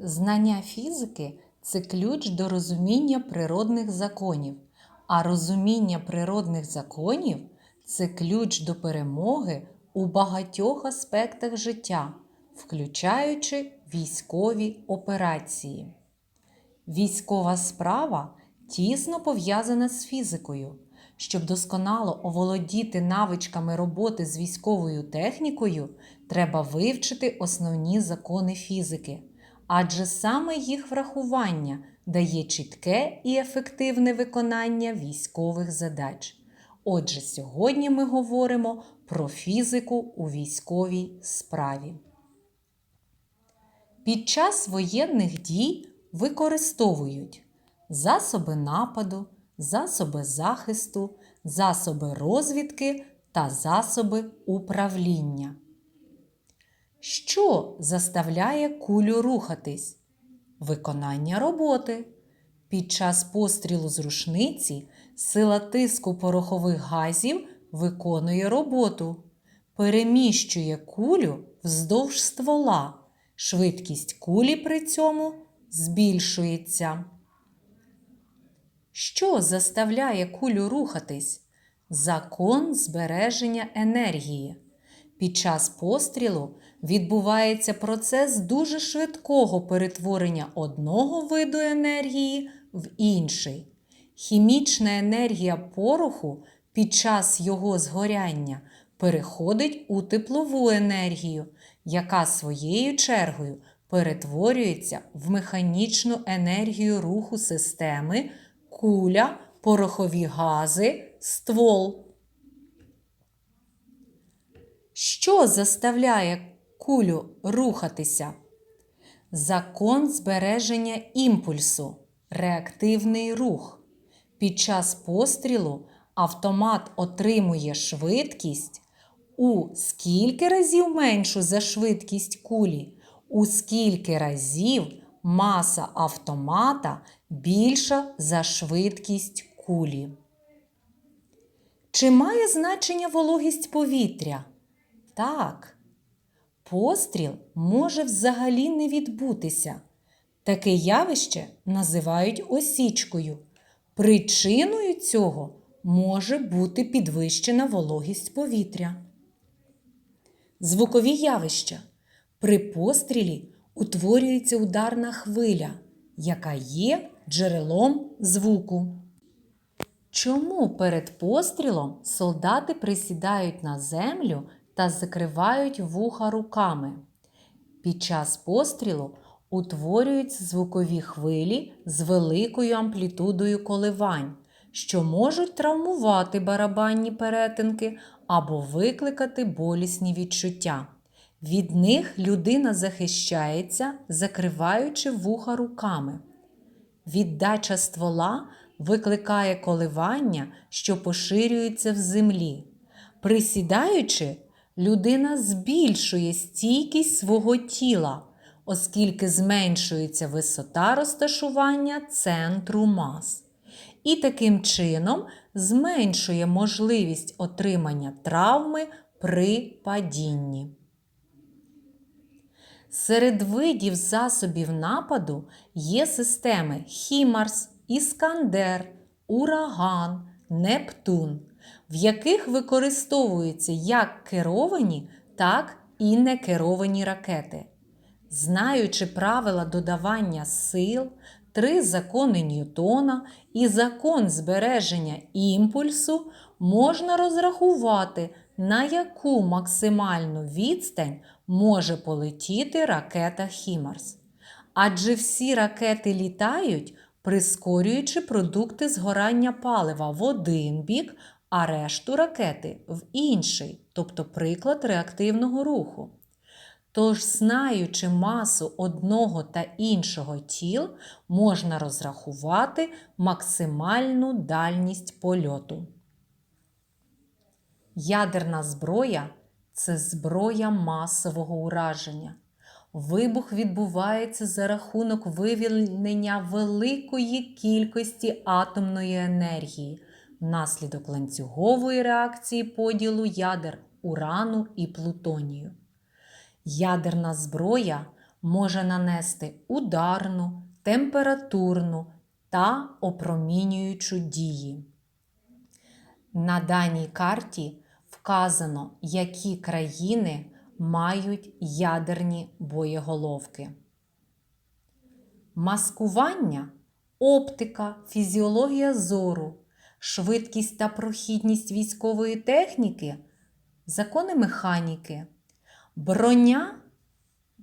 Знання фізики це ключ до розуміння природних законів, а розуміння природних законів це ключ до перемоги у багатьох аспектах життя, включаючи військові операції. Військова справа тісно пов'язана з фізикою. Щоб досконало оволодіти навичками роботи з військовою технікою, треба вивчити основні закони фізики, адже саме їх врахування дає чітке і ефективне виконання військових задач. Отже, сьогодні ми говоримо про фізику у військовій справі. Під час воєнних дій використовують засоби нападу, засоби захисту, засоби розвідки та засоби управління. Що заставляє кулю рухатись? Виконання роботи. Під час пострілу з рушниці сила тиску порохових газів виконує роботу, переміщує кулю вздовж ствола. Швидкість кулі при цьому збільшується. Що заставляє кулю рухатись? Закон збереження енергії. Під час пострілу відбувається процес дуже швидкого перетворення одного виду енергії в інший. Хімічна енергія пороху під час його згоряння переходить у теплову енергію, яка своєю чергою перетворюється в механічну енергію руху системи, куля, порохові гази, ствол. Що заставляє кулю рухатися? Закон збереження імпульсу, реактивний рух. Під час пострілу автомат отримує швидкість у скільки разів меншу за швидкість кулі, у скільки разів маса автомата більша за швидкість кулі. Чи має значення вологість повітря? Так. Постріл може взагалі не відбутися. Таке явище називають осічкою. Причиною цього може бути підвищена вологість повітря. Звукові явища. При пострілі утворюється ударна хвиля, яка є джерелом звуку. Чому перед пострілом солдати присідають на землю та закривають вуха руками? Під час пострілу утворюються звукові хвилі з великою амплітудою коливань, що можуть травмувати барабанні перетинки або викликати болісні відчуття. Від них людина захищається, закриваючи вуха руками. Віддача ствола викликає коливання, що поширюються в землі. Присідаючи, людина збільшує стійкість свого тіла, оскільки зменшується висота розташування центру мас. І таким чином зменшує можливість отримання травми при падінні. Серед видів засобів нападу є системи Хімарс, Іскандер, Ураган, Нептун, в яких використовуються як керовані, так і некеровані ракети. Знаючи правила додавання сил, три закони Ньютона і закон збереження імпульсу, можна розрахувати, на яку максимальну відстань може полетіти ракета Хімарс. Адже всі ракети літають, прискорюючи продукти згорання палива в один бік, а решту ракети в інший, тобто приклад реактивного руху. Тож, знаючи масу одного та іншого тіл, можна розрахувати максимальну дальність польоту. Ядерна зброя це зброя масового ураження. Вибух відбувається за рахунок вивільнення великої кількості атомної енергії внаслідок ланцюгової реакції поділу ядер урану і плутонію. Ядерна зброя може нанести ударну, температурну та опромінюючу дії. На даній карті вказано, які країни мають ядерні боєголовки. Маскування, оптика, фізіологія зору, швидкість та прохідність військової техніки, закони механіки, броня,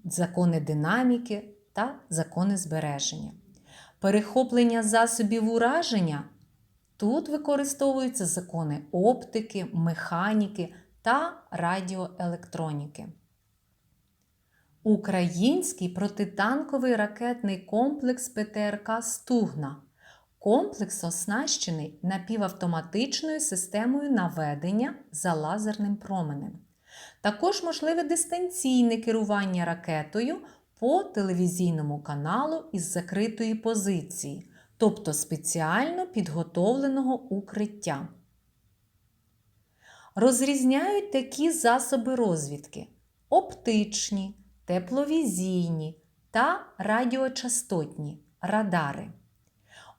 закони динаміки та закони збереження. Перехоплення засобів ураження тут використовуються закони оптики, механіки та радіоелектроніки. Український протитанковий ракетний комплекс ПТРК Стугна. Комплекс оснащений напівавтоматичною системою наведення за лазерним променем. Також можливе дистанційне керування ракетою по телевізійному каналу із закритої позиції, тобто спеціально підготовленого укриття. Розрізняють такі засоби розвідки: оптичні, тепловізійні та радіочастотні радари.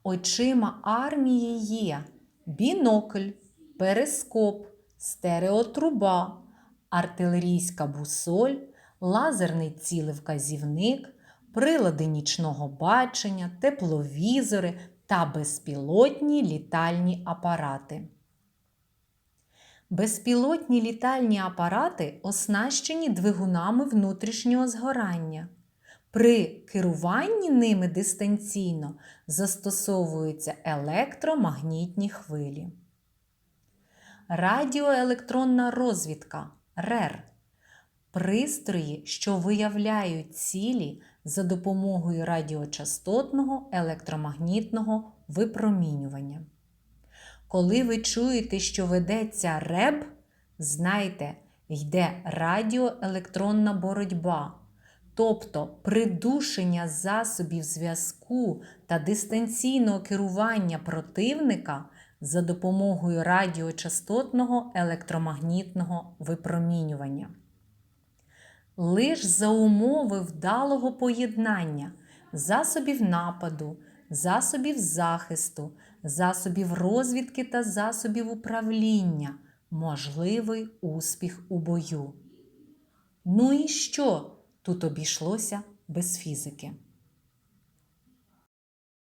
Очима армії є бінокль, перископ, стереотруба, артилерійська бусоль, лазерний цілевказівник, прилади нічного бачення, тепловізори та безпілотні літальні апарати. Безпілотні літальні апарати оснащені двигунами внутрішнього згорання. При керуванні ними дистанційно застосовуються електромагнітні хвилі. Радіоелектронна розвідка РЕР пристрої, що виявляють цілі за допомогою радіочастотного електромагнітного випромінювання. Коли ви чуєте, що ведеться РЕБ, знайте, йде радіоелектронна боротьба, тобто придушення засобів зв'язку та дистанційного керування противника за допомогою радіочастотного електромагнітного випромінювання. Лиш за умови вдалого поєднання засобів нападу, засобів захисту, засобів розвідки та засобів управління можливий успіх у бою. Ну і що тут обійшлося без фізики?